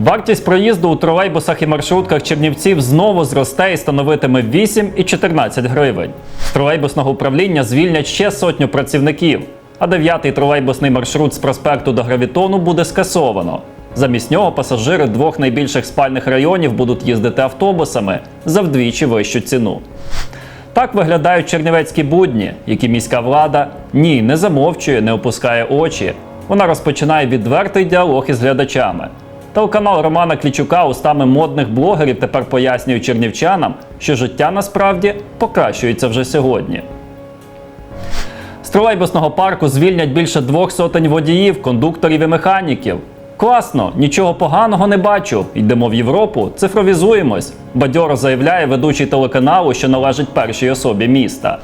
Вартість проїзду у тролейбусах і маршрутках Чернівців знову зросте і становитиме 8 і 14 гривень. З тролейбусного управління звільнять ще сотню працівників, а дев'ятий тролейбусний маршрут з проспекту до Гравітону буде скасовано. Замість нього пасажири двох найбільших спальних районів будуть їздити автобусами за вдвічі вищу ціну. Так виглядають чернівецькі будні, які міська влада ні не замовчує, не опускає очі. Вона розпочинає відвертий діалог із глядачами. Телеканал Романа Клічука устами модних блогерів тепер пояснює чернівчанам, що життя насправді покращується вже сьогодні. З тролейбусного парку звільнять більше двох сотень водіїв, кондукторів і механіків. Класно, нічого поганого не бачу. Йдемо в Європу, цифровізуємось. Бадьоро заявляє ведучий телеканалу, що належить першій особі міста.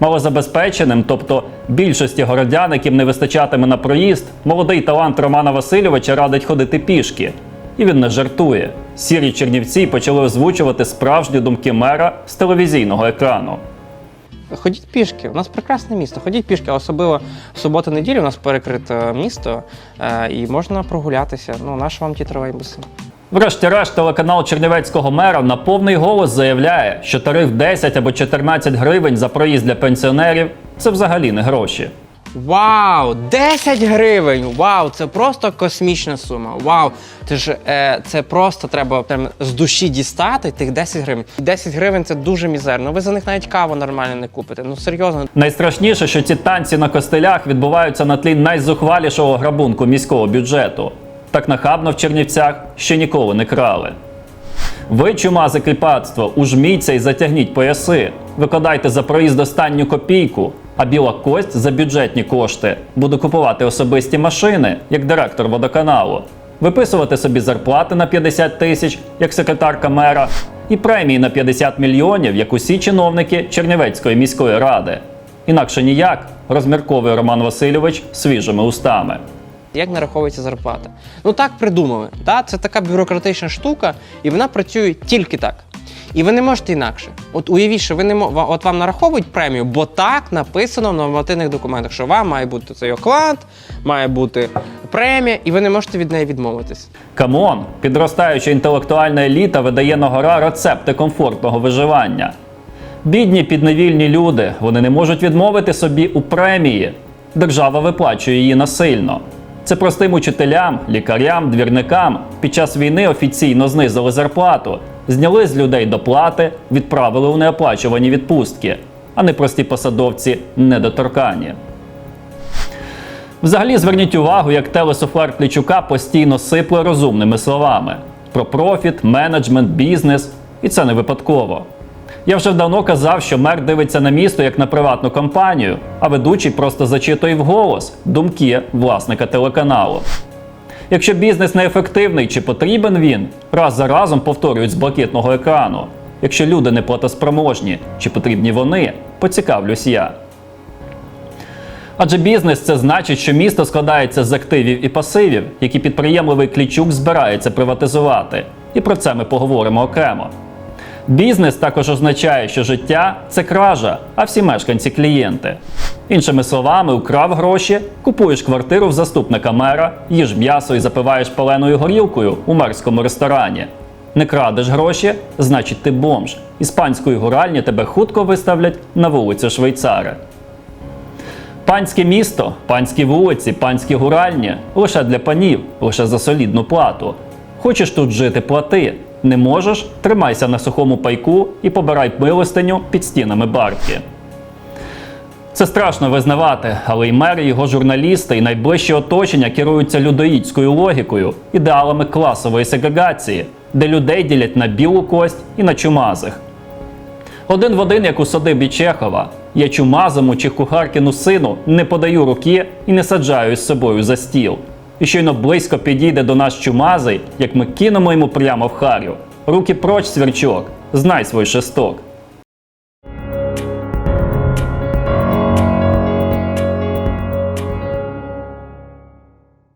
Малозабезпеченим, тобто більшості городян, яким не вистачатиме на проїзд, молодий талант Романа Васильовича радить ходити пішки. І він не жартує. Сірі чернівці почали озвучувати справжні думки мера з телевізійного екрану. Ходіть пішки, у нас прекрасне місто. Ходіть пішки, особливо в суботу-неділю у нас перекрите місто е, і можна прогулятися. Ну, наш вам ті тролейбуси. Врешті-решт, телеканал Чернівецького мера на повний голос заявляє, що тариф 10 або 14 гривень за проїзд для пенсіонерів це взагалі не гроші. Вау! 10 гривень! Вау! Це просто космічна сума. Вау! Це ж е, це просто треба прям з душі дістати тих 10 гривень. 10 гривень це дуже мізерно. Ви за них навіть каву нормально не купите. Ну серйозно. Найстрашніше, що ці танці на костелях відбуваються на тлі найзухвалішого грабунку міського бюджету. Так нахабно в Чернівцях ще ніколи не крали. Ви, чумази кріпацтво, ужміться і затягніть пояси. Викладайте за проїзд останню копійку, а біла кость за бюджетні кошти буде купувати особисті машини, як директор водоканалу, виписувати собі зарплати на 50 тисяч, як секретарка мера, і премії на 50 мільйонів, як усі чиновники Чернівецької міської ради. Інакше ніяк, розмірковує Роман Васильович свіжими устами. Як нараховується зарплата? Ну так придумали. Да? Це така бюрократична штука, і вона працює тільки так. І ви не можете інакше. От уявіть, що ви не от вам нараховують премію, бо так написано в нормативних документах, що вам має бути цей оклад, має бути премія, і ви не можете від неї відмовитись. Камон, підростаюча інтелектуальна еліта видає на гора рецепти комфортного виживання. Бідні підневільні люди, вони не можуть відмовити собі у премії. Держава виплачує її насильно. Це простим учителям, лікарям, двірникам. Під час війни офіційно знизили зарплату, зняли з людей доплати, відправили у неоплачувані відпустки, а не прості посадовці недоторкані. Взагалі зверніть увагу, як телесуфлер Плічука постійно сипле розумними словами. Про профіт, менеджмент, бізнес, і це не випадково. Я вже давно казав, що мер дивиться на місто як на приватну компанію, а ведучий просто зачитує вголос думки власника телеканалу. Якщо бізнес неефективний чи потрібен він, раз за разом повторюють з блакитного екрану. Якщо люди не платоспроможні, чи потрібні вони, поцікавлюсь я. Адже бізнес це значить, що місто складається з активів і пасивів, які підприємливий Клічук збирається приватизувати. І про це ми поговоримо окремо. Бізнес також означає, що життя це кража, а всі мешканці клієнти. Іншими словами, украв гроші, купуєш квартиру в заступника мера, їж м'ясо і запиваєш паленою горілкою у мерському ресторані. Не крадеш гроші, значить ти бомж. Іспанської гуральні тебе хутко виставлять на вулицю Швейцари. Панське місто, панські вулиці, панські гуральні лише для панів, лише за солідну плату. Хочеш тут жити, плати. Не можеш, тримайся на сухому пайку і побирай милостиню під стінами барки. Це страшно визнавати, але і його журналісти, і найближче оточення керуються людоїдською логікою, ідеалами класової сегрегації, де людей ділять на білу кость і на чумазих. Один в один, як у садибі Чехова. Я чумазому чи кухаркину сину не подаю руки і не саджаю з собою за стіл. І щойно близько підійде до нас чумазий, як ми кинемо йому прямо в харю. Руки проч, свірчок, знай свій шесток.